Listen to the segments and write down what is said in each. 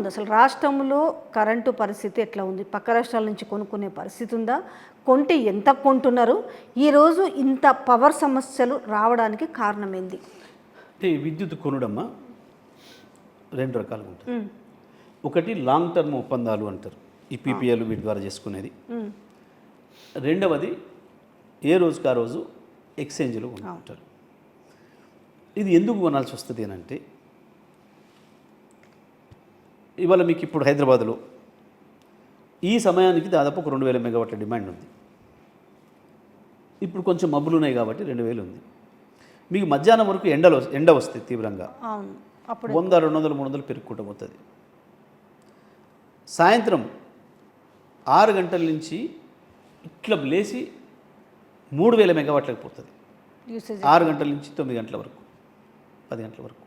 ఉంది. అసలు రాష్ట్రంలో కరెంటు పరిస్థితి ఎట్లా ఉంది? పక్క రాష్ట్రాల నుంచి కొనుక్కునే పరిస్థితి ఉందా? కొంటే ఎంత కొంటున్నారు? ఈరోజు ఇంత పవర్ సమస్యలు రావడానికి కారణం ఏంది అంటే విద్యుత్ కొనుడమ్మా రెండు రకాలుగా ఉంటుంది. ఒకటి లాంగ్ టర్మ్ ఒప్పందాలు అంటారు. ఈ పీపీఎల్ వీటి ద్వారా చేసుకునేది. రెండవది ఏ రోజుకి ఆ రోజు ఎక్స్చేంజ్లో కొనుక్కుంటారు ఇది ఎందుకు కొనాల్సి వస్తుంది అని అంటే ఇవాళ మీకు ఇప్పుడు హైదరాబాద్లో ఈ సమయానికి దాదాపు ఒక రెండు వేల మెగావాట్ల డిమాండ్ ఉంది. ఇప్పుడు కొంచెం మబ్బులు ఉన్నాయి కాబట్టి రెండు వేలు ఉంది. మీకు మధ్యాహ్నం వరకు ఎండలో ఎండ వస్తుంది తీవ్రంగా. వంద రెండు వందలు మూడు వందలు పెరుగుకుంటూ పోతుంది. సాయంత్రం ఆరు గంటల నుంచి ఇట్లా లేచి మూడు వేల మెగావాట్లకు పోతుంది. ఆరు గంటల నుంచి తొమ్మిది గంటల వరకు పది గంటల వరకు.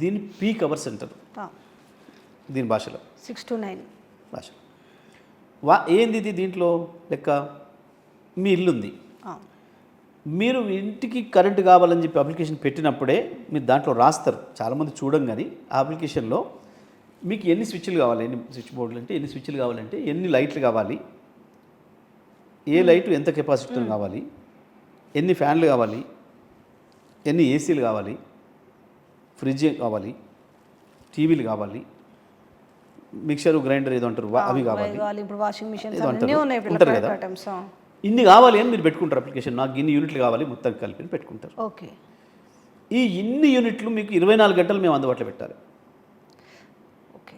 దీన్ని పీక్ అవర్స్ అంటారు దీని భాషలో. Six to nine. భాషలో వా ఏంది ఇది దీంట్లో లెక్క? మీ ఇల్లు ఉంది మీరు ఇంటికి కరెంటు కావాలని చెప్పి అప్లికేషన్ పెట్టినప్పుడే మీరు దాంట్లో రాస్తారు. చాలామంది చూడం కానీ ఆ అప్లికేషన్లో మీకు ఎన్ని స్విచ్లు కావాలి? ఎన్ని స్విచ్ బోర్డులు అంటే ఎన్ని స్విచ్లు కావాలంటే ఎన్ని లైట్లు కావాలి? ఏ లైట్ ఎంత కెపాసిటీతో కావాలి? ఎన్ని ఫ్యాన్లు కావాలి? ఎన్ని ఏసీలు కావాలి? ఫ్రిడ్జ్ కావాలి టీవీలు కావాలి మిక్సర్ గ్రైండర్ ఏదో అంటారు అవి కావాలి. ఇప్పుడు వాషింగ్. ఉన్నాయి ఉంటారు కదా. ఇన్ని కావాలి అని మీరు పెట్టుకుంటారు అప్లికేషన్ నాకు ఇన్ని యూనిట్లు కావాలి మొత్తం కలిపి పెట్టుకుంటారు. ఓకే. ఈ ఇన్ని యూనిట్లు మీకు ఇరవై నాలుగు గంటలు మేము అందుబాటులో పెట్టాలి. ఓకే.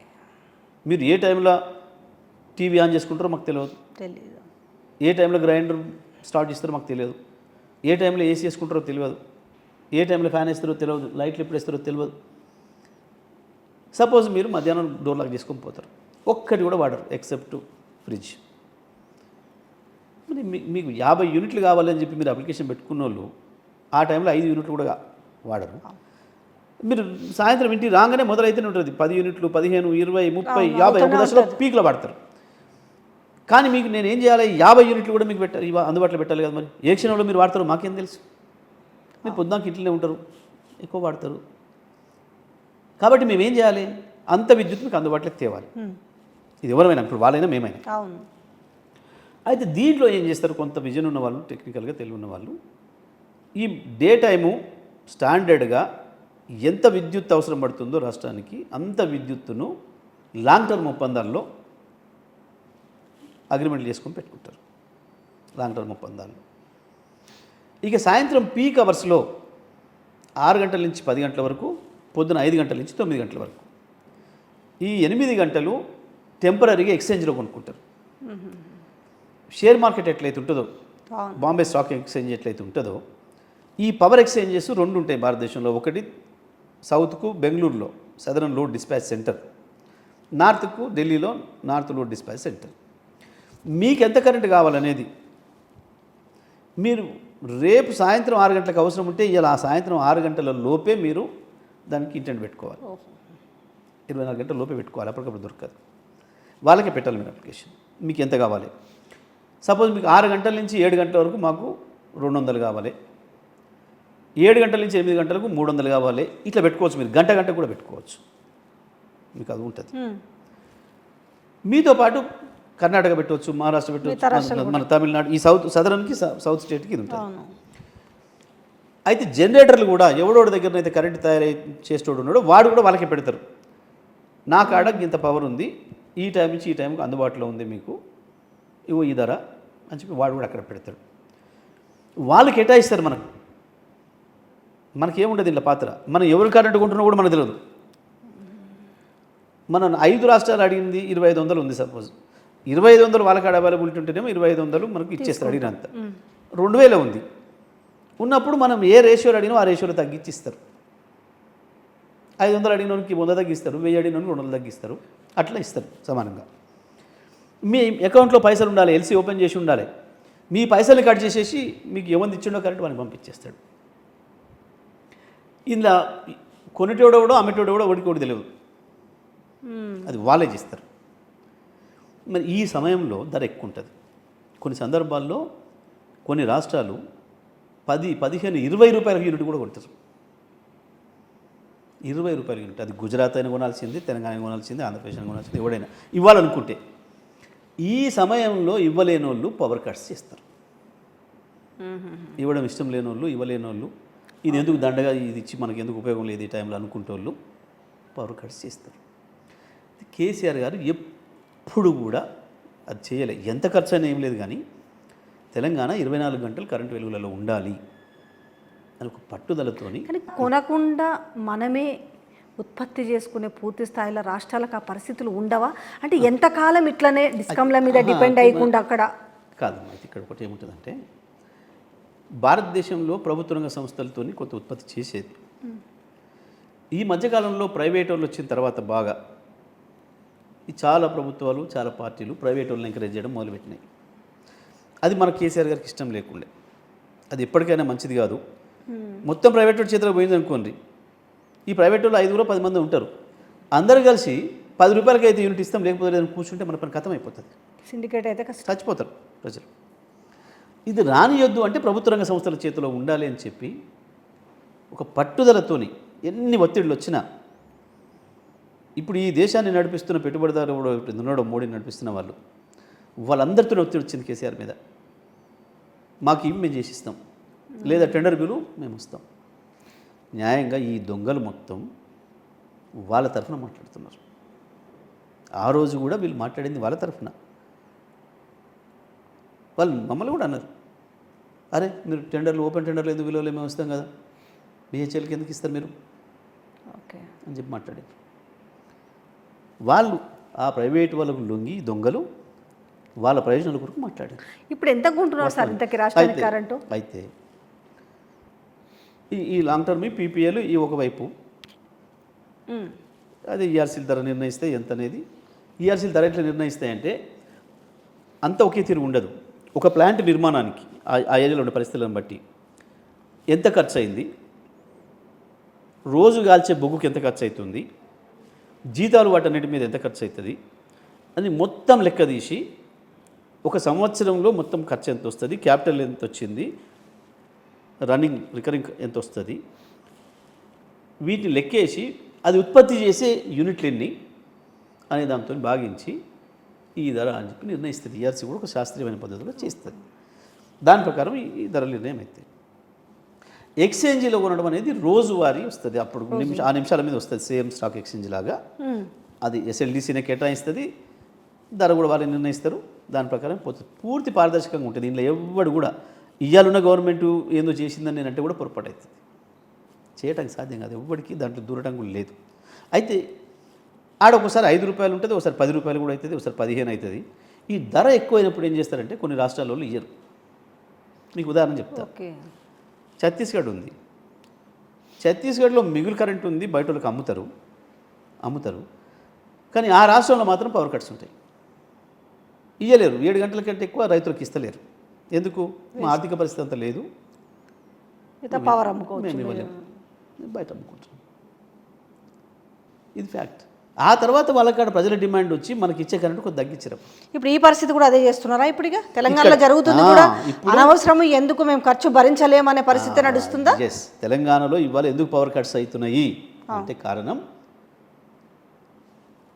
మీరు ఏ టైంలో టీవీ ఆన్ చేసుకుంటారో మాకు తెలియదు. తెలీదు. ఏ టైంలో గ్రైండర్ స్టార్ట్ చేస్తారో మాకు తెలియదు. ఏ టైంలో ఏసీ వేసుకుంటారో తెలియదు. ఏ టైంలో ఫ్యాన్ వేస్తారో తెలియదు లైట్లు ఎప్పుడు వేస్తారో తెలియదు సపోజ్ మీరు మధ్యాహ్నం డోర్ లాక్ చేసుకొని పోతారు. ఒక్కటి కూడా వాడరు ఎక్సెప్ట్ ఫ్రిడ్జ్. మరి మీకు యాభై యూనిట్లు కావాలని చెప్పి మీరు అప్లికేషన్ పెట్టుకున్న వాళ్ళు ఆ టైంలో ఐదు యూనిట్లు కూడా వాడరు. మీరు సాయంత్రం ఇంటికి రాగానే మొదలైతేనే ఉంటుంది. పది యూనిట్లు పదిహేను ఇరవై ముప్పై యాభై ఒక దశలో. పీక్లో పడతారు కానీ మీకు నేను ఏం చేయాలి? యాభై యూనిట్లు కూడా మీకు పెట్టాలి అందుబాటులో పెట్టాలి కదా మరి? ఏ క్షణంలో మీరు వాడతారో మాకేం తెలుసు? మీరు పొద్దున్నాక ఇంట్లోనే ఉంటారు. ఎక్కువ వాడతారు. కాబట్టి మేము ఏం చేయాలి? అంత విద్యుత్ మీకు అందుబాటులోకి తేవాలి. ఇది ఎవరైనా ఇప్పుడు వాళ్ళైనా మేమైనా. అయితే దీంట్లో ఏం చేస్తారు? కొంత విజన్ ఉన్న వాళ్ళు టెక్నికల్గా తెలివి ఉన్న వాళ్ళు ఈ డే టైము స్టాండర్డ్గా ఎంత విద్యుత్ అవసరం పడుతుందో రాష్ట్రానికి అంత విద్యుత్తును లాంగ్ టర్మ్ ఒప్పందాల్లో అగ్రిమెంట్లు చేసుకొని పెట్టుకుంటారు. లాంగ్ టర్మ్ ఒప్పందాల్లో. ఇక సాయంత్రం పీక్ అవర్స్లో ఆరు గంటల నుంచి పది గంటల వరకు పొద్దున ఐదు గంటల నుంచి తొమ్మిది గంటల వరకు. ఈ ఎనిమిది గంటలు టెంపరీగా ఎక్స్చేంజ్లో కొనుక్కుంటారు. షేర్ మార్కెట్ ఎట్లయితే ఉంటుందో బాంబే స్టాక్ ఎక్స్చేంజ్ ఎట్లయితే ఉంటుందో ఈ పవర్ ఎక్స్చేంజెస్ రెండు ఉంటాయి భారతదేశంలో. ఒకటి సౌత్కు బెంగళూరులో సదరన్ లోడ్ డిస్పాచ్ సెంటర్ నార్త్కు ఢిల్లీలో నార్త్ లోడ్ డిస్పాచ్ సెంటర్ మీకు ఎంత కరెంట్ కావాలనేది మీరు రేపు సాయంత్రం ఆరు గంటలకు అవసరం ఉంటే ఇలా ఆ సాయంత్రం ఆరు గంటల లోపే మీరు దానికి ఇంటెంట్ పెట్టుకోవాలి. ఇరవై నాలుగు గంటల లోపే పెట్టుకోవాలి. అప్పటికప్పుడు దొరకదు. వాళ్ళకే పెట్టాలి మీరు అప్లికేషన్ మీకు ఎంత కావాలి? సపోజ్ మీకు ఆరు గంటల నుంచి ఏడు గంటల వరకు మాకు రెండు వందలు కావాలి. ఏడు గంటల నుంచి ఎనిమిది గంటలకు మూడు వందలు కావాలి. ఇట్లా పెట్టుకోవచ్చు మీరు. గంట గంట కూడా పెట్టుకోవచ్చు. మీకు అది ఉంటుంది. మీతో పాటు కర్ణాటక పెట్టవచ్చు మహారాష్ట్ర పెట్టవచ్చు మన- తమిళనాడు ఈ సౌత్ సదరన్కి సౌత్ స్టేట్కి ఇది ఉంటుంది. అయితే జనరేటర్లు కూడా ఎవడోడి దగ్గర అయితే కరెంట్ తయారై చేసేటోడు ఉన్నాడో వాడు కూడా వాళ్ళకి పెడతారు. నా కాడ ఇంత పవర్ ఉంది ఈ టైం నుంచి ఈ టైంకి అందుబాటులో ఉంది మీకు. ఇవో ఈ ధర అని చెప్పి వాడు కూడా అక్కడ పెడతాడు. వాళ్ళు కేటాయిస్తారు మనకు. మనకేముండదు ఇలా పాత్ర. మనం ఎవరు కరెంట్ కొంటున్నా కూడా మనకు తెలియదు మనం ఐదు రాష్ట్రాలు అడిగింది ఇరవై ఐదు వందలు ఉంది సపోజ్ ఇరవై ఐదు వందలు వాళ్ళకి అవైలబిలిటీ ఉంటేనేమో ఇరవై ఐదు వందలు మనకు ఇచ్చేస్తారు అడిగినంత. రెండు వేల ఉంది. ఉన్నప్పుడు మనం ఏ రేషియోలో అడిగినా ఆ రేషియోలో తగ్గించి ఇస్తారు ఐదు వందలు అడిగినోనికి వంద తగ్గిస్తారు వెయ్యి అడిగినోనికి రెండు వందలు తగ్గిస్తారు అట్లా ఇస్తారు సమానంగా. మీ అకౌంట్లో పైసలు ఉండాలి ఎల్సీ ఓపెన్ చేసి ఉండాలి. మీ పైసలు కట్ చేసేసి మీకు ఏమంది ఇచ్చిండో కరెంట్ వానికి పంపించేస్తాడు. ఇందులో కొనేటోడెవడో అమ్మేటోడెవడో ఒకటి ఒకటి తెలియదు. అది వాళ్ళే చేస్తారు. మరి ఈ సమయంలో ధర ఎక్కువ ఉంటుంది కొన్ని సందర్భాల్లో కొన్ని రాష్ట్రాలు పది పదిహేను ఇరవై రూపాయల యూనిట్ కూడా కొడతారు. ఇరవై రూపాయలు యూనిట్. అది గుజరాత్ అయినా కొనాల్సింది తెలంగాణ కొనాల్సింది ఆంధ్రప్రదేశ్ అయినా కొనాల్సింది ఎవడైనా. ఇవ్వాలనుకుంటే ఈ సమయంలో ఇవ్వలేని వాళ్ళు పవర్ కట్స్ చేస్తారు ఇవ్వడం ఇష్టం లేని వాళ్ళు ఇవ్వలేని వాళ్ళు ఇది ఎందుకు దండగా ఇది ఇచ్చి మనకి ఎందుకు ఉపయోగం లేదు ఈ టైంలో అనుకుంటే వాళ్ళు పవర్ కట్స్ చేస్తారు. కేసీఆర్ గారు ఎప్పుడు కూడా అది చేయలే. ఎంత ఖర్చు అయినా ఏం లేదు కానీ తెలంగాణ ఇరవై నాలుగు గంటలు కరెంటు వెలుగులలో ఉండాలి అని ఒక పట్టుదలతోని కానీ కొనకుండా మనమే ఉత్పత్తి చేసుకునే పూర్తి స్థాయిలో రాష్ట్రాలకు ఆ పరిస్థితులు ఉండవా? అంటే ఎంతకాలం ఇట్లనే డిస్కమ్ల మీద డిపెండ్ అయ్యకుండా అక్కడ? కాదు అయితే ఇక్కడ ఒకటి ఏముంటుందంటే భారతదేశంలో ప్రభుత్వ రంగ సంస్థలతోని కొంత ఉత్పత్తి చేసేది. ఈ మధ్యకాలంలో ప్రైవేట్ వాళ్ళు వచ్చిన తర్వాత బాగా ఈ చాలా ప్రభుత్వాలు చాలా పార్టీలు ప్రైవేట్ వాళ్ళని ఎంకరేజ్ చేయడం మొదలుపెట్టినాయి. అది మన కేసీఆర్ గారికి ఇష్టం లేకుండే. అది ఎప్పటికైనా మంచిది కాదు. మొత్తం ప్రైవేట్ వాడి చేతిలో పోయింది అనుకోండి ఈ ప్రైవేట్ వాళ్ళు ఐదుగురు పది మంది ఉంటారు. అందరూ కలిసి పది రూపాయలకి అయితే యూనిట్ ఇస్తాం లేకపోతే లేదని కూర్చుంటే మన పని కథం అయిపోతుంది సిండికేట్ అయితే చచ్చిపోతారు ప్రజలు. ఇది రానియొద్దు అంటే ప్రభుత్వ రంగ సంస్థల చేతిలో ఉండాలి అని చెప్పి ఒక పట్టుదలతోని ఎన్ని ఒత్తిడులు వచ్చినా ఇప్పుడు ఈ దేశాన్ని నడిపిస్తున్న పెట్టుబడిదారు కూడా ఉన్నాడో మోడీని నడిపిస్తున్న వాళ్ళు. వాళ్ళందరితో ఒత్తిడి వచ్చింది కేసీఆర్ మీద. మాకు ఇవి మేము చేసిస్తాం. లేదా టెండర్ బిల్లు మేము ఇస్తాం న్యాయంగా ఈ దొంగలు మొత్తం వాళ్ళ తరఫున మాట్లాడుతున్నారు. ఆ రోజు కూడా వీళ్ళు మాట్లాడింది వాళ్ళ తరఫున. వాళ్ళు మమ్మల్ని కూడా అన్నారు. అరే మీరు టెండర్లు ఓపెన్ టెండర్లు ఎందుకు విలువలు మేము వస్తాం కదా. బిహెచ్ఎల్కి ఎందుకు ఇస్తారు మీరు? ఓకే. అని చెప్పి మాట్లాడారు వాళ్ళు ఆ ప్రైవేట్ వాళ్ళకు లొంగి దొంగలు వాళ్ళ ప్రయోజనాల కొరకు మాట్లాడారు. ఇప్పుడు ఎంత కొంటున్నారు సార్ ఇంతకి రాష్ట్రానికి కరెంటు అయితే ఈ ఈ లాంగ్ టర్మ్ పీపీఎల్ ఈ ఒకవైపు. అది ఈఆర్సీల ధర నిర్ణయిస్తాయి ఎంత అనేది? ఈఆర్సీల ధర ఎట్లా నిర్ణయిస్తాయంటే అంత ఒకే తీరు ఉండదు. ఒక ప్లాంట్ నిర్మాణానికి ఆ- ఆ ఏరియాలో ఉండే పరిస్థితులను బట్టి ఎంత ఖర్చు అయింది రోజు కాల్చే బొగ్గుకి ఎంత ఖర్చు అవుతుంది జీతాలు వాటన్నిటి మీద ఎంత ఖర్చు అవుతుంది అని మొత్తం లెక్క తీసి ఒక సంవత్సరంలో మొత్తం ఖర్చు ఎంత వస్తుంది క్యాపిటల్ ఎంత వచ్చింది రన్నింగ్ రికరింగ్ ఎంత వస్తుంది వీటిని లెక్కేసి అది ఉత్పత్తి చేసే యూనిట్లు ఎన్ని అనే దాంతో భాగించి ఈ ధర అని చెప్పి నిర్ణయిస్తుంది. ఈఆర్సీ కూడా ఒక శాస్త్రీయమైన పద్ధతిలో చేస్తుంది. దాని ప్రకారం ఈ- ధర నిర్ణయం అవుతాయి ఎక్స్చేంజీలో కొనడం అనేది రోజువారీ వస్తుంది. అప్పుడు నిమిష ఆ నిమిషాల మీద వస్తుంది. సేమ్ స్టాక్ ఎక్స్చేంజ్ లాగా. అది ఎస్ఎల్డీసీనే కేటాయిస్తుంది. ధర కూడా వాళ్ళు నిర్ణయిస్తారు. దాని ప్రకారం పోతుంది. పూర్తి పారదర్శకంగా ఉంటుంది. దీనిలో ఎవడు కూడా ఇయ్యాలున్న గవర్నమెంట్ ఏందో చేసిందని నేనంటే కూడా పొరపాటు అవుతుంది చేయటానికి సాధ్యం కాదు. ఎవ్వడికి దాంట్లో దూరటం కూడా లేదు. అయితే ఆడ ఒకసారి ఐదు రూపాయలు ఉంటుంది. ఒకసారి పది రూపాయలు కూడా అవుతుంది ఒకసారి పదిహేను అవుతుంది ఈ ధర ఎక్కువైనప్పుడు ఏం చేస్తారంటే కొన్ని రాష్ట్రాల వాళ్ళు ఇయ్యరు. మీకు ఉదాహరణ చెప్తా. ఛత్తీస్గఢ్ ఉంది. ఛత్తీస్గఢ్లో మిగులు కరెంట్ ఉంది బయట వాళ్ళకి అమ్ముతారు అమ్ముతారు. కానీ ఆ రాష్ట్రంలో మాత్రం పవర్ కట్స్ ఉంటాయి. ఇయ్యలేరు. ఏడు గంటల కంటే ఎక్కువ రైతులకు ఇస్తలేరు. ఎందుకు? మా ఆర్థిక పరిస్థితి అంత లేదు. పవర్ అమ్ముకోవచ్చు. మేము ఇవ్వలేము. బయట అమ్ముకుంటాం ఇది ఫ్యాక్ట్ ఆ తర్వాత వాళ్ళకాడ ప్రజల డిమాండ్ వచ్చి మనకి ఇచ్చే కరెంట్ కొంత తగ్గించారు ఇప్పుడు ఈ పరిస్థితి కూడా అదే చేస్తున్నారా ఇప్పుడు ఇక తెలంగాణలో జరుగుతుంది కూడా? అనవసరం ఎందుకు మేము ఖర్చు భరించలేమనే పరిస్థితి నడుస్తుందా? ఎస్ తెలంగాణలో ఇవాళ ఎందుకు పవర్ కట్స్ అవుతున్నాయి? అంటే కారణం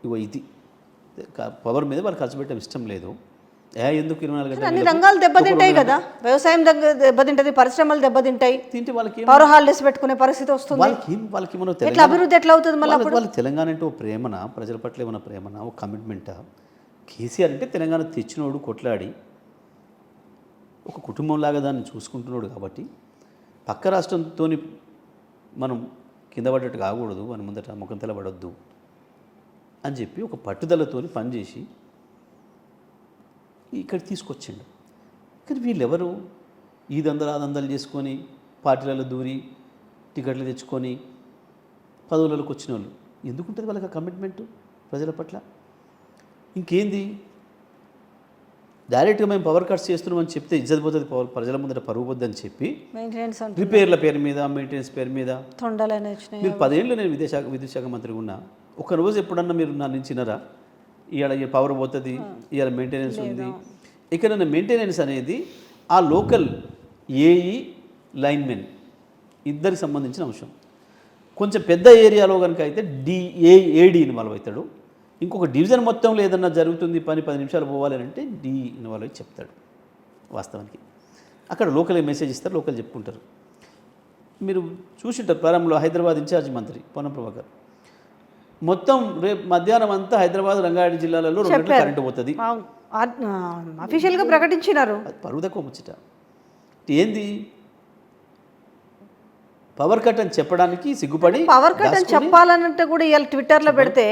ఇగో ఇది. పవర్ మీద వాళ్ళు ఖర్చు పెట్టడం ఇష్టం లేదు. ఎందుకు ఇరవై నాలుగు అన్ని రంగాలు దెబ్బతింటాయి కదా? వ్యవసాయం దగ్గర దెబ్బతింటది పరిశ్రమలు దెబ్బతింటాయి. తింటే వాళ్ళకి పవర్ హాలిడేస్ పెట్టుకునే పరిస్థితి వస్తుంది. వాళ్ళకి వాళ్ళకి మనం ఎట్లా అభివృద్ధి ఎట్లా అవుతుంది మళ్ళీ వాళ్ళ తెలంగాణ అంటే ఓ ప్రేమన? ప్రజల పట్ల ఏమైనా ప్రేమన? ఒక కమిట్మెంటా కేసీఆర్ అంటే తెలంగాణ తెచ్చినోడు కొట్లాడి ఒక కుటుంబంలాగా దాన్ని చూసుకుంటున్నాడు కాబట్టి పక్క రాష్ట్రంతో మనం కింద పడ్డట్టు కాకూడదు అని ముందట ముఖం తెలబడొద్దు అని చెప్పి ఒక పట్టుదలతోని పనిచేసి ఇక్కడ తీసుకొచ్చిండు. కానీ వీళ్ళెవరు? ఈ దందలు ఆ దందలు చేసుకొని పార్టీలలో దూరి టికెట్లు తెచ్చుకొని పదవులలోకి వచ్చిన వాళ్ళు ఎందుకుంటుంది వాళ్ళకి ఆ కమిట్మెంట్ ప్రజల పట్ల? ఇంకేంది? డైరెక్ట్గా మేము పవర్ కట్స్ చేస్తున్నామని చెప్తే ఇజ్జత్ పోతుంది పవర్ ప్రజల ముందర పరుగు పోద్దని చెప్పి రిపేర్ల పేరు మీద మెయింటెనెన్స్ పేరు మీద మీరు పదేళ్ళు నేను విదేశాఖ విద్యుత్ శాఖ మంత్రిగా ఉన్నా. ఒక రోజు ఎప్పుడన్నా మీరు నా నుంచి వినరా? ఇవాళ పవర్ పోతుంది ఇవాళ మెయింటెనెన్స్ ఉంది. ఇక్కడ మెయింటెనెన్స్ అనేది ఆ లోకల్ ఏఈ లైన్మెన్ ఇద్దరికి సంబంధించిన అంశం. కొంచెం పెద్ద ఏరియాలో కనుక అయితే డి ఏ ఏడి ఇన్వాల్వ్ అవుతాడు. ఇంకొక డివిజన్ మొత్తంలో ఏదన్నా జరుగుతుంది పని పది నిమిషాలు పోవాలి అంటే డి ఇన్వాల్వ్ అయి చెప్తాడు వాస్తవానికి. అక్కడ లోకల్ మెసేజ్ ఇస్తారు లోకల్ చెప్పుకుంటారు. మీరు చూసింటారు ప్రారంభంలో హైదరాబాద్ ఇన్ఛార్జ్ మంత్రి పొన్నం ప్రభాకర్. మొత్తం రేపు మధ్యాహ్నం అంతా హైదరాబాద్ రంగారెడ్డి జిల్లాలలో రెండు కరెంటు పోతుంది. అఫీషియల్గా ప్రకటించినారు. పరువు తక్కువ ముచ్చట. ఏంది? పవర్ కట్ అని చెప్పడానికి సిగ్గుపడి పవర్ కట్ అని చెప్పాలనంటే కూడా ఇవాళ ట్విట్టర్లో పెడితే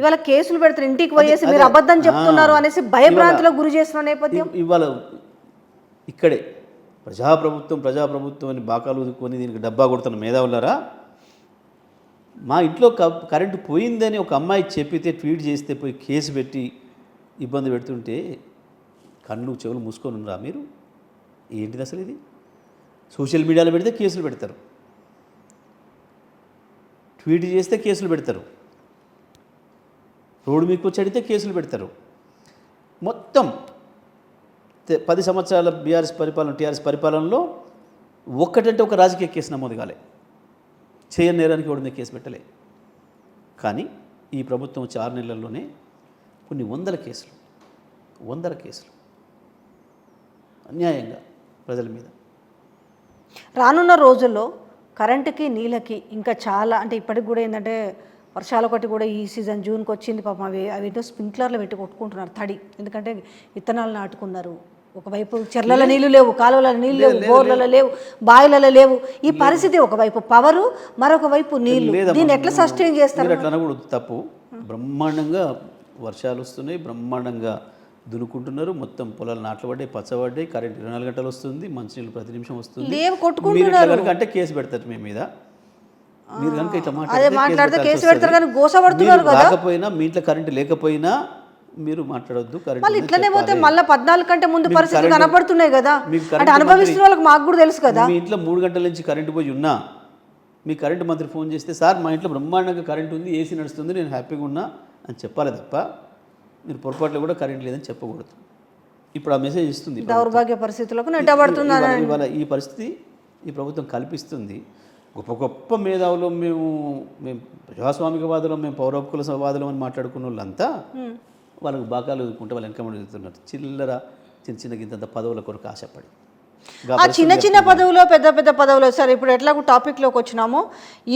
ఇవాళ కేసులు పెడతారు ఇంటికి పోయేసి మీరు అబద్ధం చెప్తున్నారు అనేసి భయభ్రాంతిలో గురి చేసిన నేపథ్యం? ఇవాళ ఇక్కడే ప్రజాప్రభుత్వం ప్రజాప్రభుత్వం అని బాకాలు ఊదుకొని దీనికి డబ్బా కొడుతున్న మేధావులారా? మా ఇంట్లో క- కరెంటు పోయిందని ఒక అమ్మాయి చెప్పితే ట్వీట్ చేస్తే పోయి కేసు పెట్టి ఇబ్బంది పెడుతుంటే కళ్ళు చెవులు మూసుకొని ఉన్నారా మీరు? ఏంటిది అసలు ఇది? సోషల్ మీడియాలో పెడితే కేసులు పెడతారు. ట్వీట్ చేస్తే కేసులు పెడతారు. రోడ్డు మీకు వచ్చి అడిగితే కేసులు పెడతారు. మొత్తం పది సంవత్సరాల బీఆర్ఎస్ పరిపాలన టీఆర్ఎస్ పరిపాలనలో ఒక్కటంటే ఒక రాజకీయ కేసు నమోదు కాలే. చేయని నేరానికి ఎవరి మీద కేసు పెట్టలే. కానీ ఈ ప్రభుత్వం వచ్చి ఆరు నెలల్లోనే కొన్ని వందల కేసులు వందల కేసులు అన్యాయంగా ప్రజల మీద. రానున్న రోజుల్లో కరెంటుకి నీళ్ళకి ఇంకా చాలా అంటే ఇప్పటికి కూడా ఏంటంటే వర్షాలు ఒకటి కూడా ఈ సీజన్ జూన్కి వచ్చింది పాపం అవి అవి స్ప్రింక్లర్లు పెట్టి కొట్టుకుంటున్నారు తడి. ఎందుకంటే విత్తనాలు నాటుకున్నారు. ఒకవైపు చెర్లలో నీళ్ళు లేవు కాలువల నీళ్ళు లేవు బోర్లలో లేవు బావిలలో లేవు. ఈ పరిస్థితి ఒకవైపు పవరు మరొక వైపు నీళ్ళు. లేదమ్మా, దీన్ని ఎట్లా సస్టైన్ చేస్తారు? అనకూడదు తప్పు. బ్రహ్మాండంగా వర్షాలు వస్తున్నాయి బ్రహ్మాండంగా దున్నుకుంటున్నారు. మొత్తం పొలాలు నాట్లు పడ్డాయి పచ్చబడ్డాయి కరెంట్ ఇరవై నాలుగు గంటలు వస్తుంది మంచినీళ్ళు ప్రతి నిమిషం వస్తుంది. అంటే కేసు పెడతారు మీ మీద. మీరు కనుక ఇట్లా మాట్లాడితే కేసు పెడతారు. కానీ గోసపడుతున్నారు కదా. మీ ఇంట్లో కరెంట్ లేకపోయినా మీరు మాట్లాడొద్దు కరెంట్ మళ్ళీ ఇట్లనే పోతే. మళ్ళీ పద్నాలుగు కంటే ముందు పరిస్థితులు కరెంటు- కనపడుతున్నాయి కదా. అంటే కరెంటు అనుభవిస్తున్న వాళ్ళకి మాకు కూడా తెలుసు కదా. మీ ఇంట్లో మూడు గంటల నుంచి కరెంటు పోయి ఉన్నా మీ కరెంటు మంత్రి ఫోన్ చేస్తే సార్ మా ఇంట్లో బ్రహ్మాండంగా కరెంట్ ఉంది ఏసీ నడుస్తుంది నేను హ్యాపీగా ఉన్నా అని చెప్పాలి తప్ప మీరు పొరపాట్లో కూడా కరెంట్ లేదని చెప్పకూడదు. ఇప్పుడు ఆ మెసేజ్ ఇస్తుంది దౌర్భాగ్య పరిస్థితులకు ఇవాళ- ఈ పరిస్థితి ఈ ప్రభుత్వం కల్పిస్తుంది. గొప్ప గొప్ప మేధావులు మేము మేము ప్రజాస్వామికవాదులం మేము పౌర హక్కుల వాదులం అని మాట్లాడుకున్న వాళ్ళంతా వాళ్ళకు బాకాలు ఎదుర్కొంటే వాళ్ళు వెనకబడి ఎదుగుతున్నారు. చిల్లర చిన్న చిన్న గింతంత పదవుల కొరకు ఆశపడి. ఆ చిన్న చిన్న పదవులో పెద్ద పెద్ద పదవులో సరే ఇప్పుడు ఎట్లాగో టాపిక్లోకి వచ్చినామో. ఈ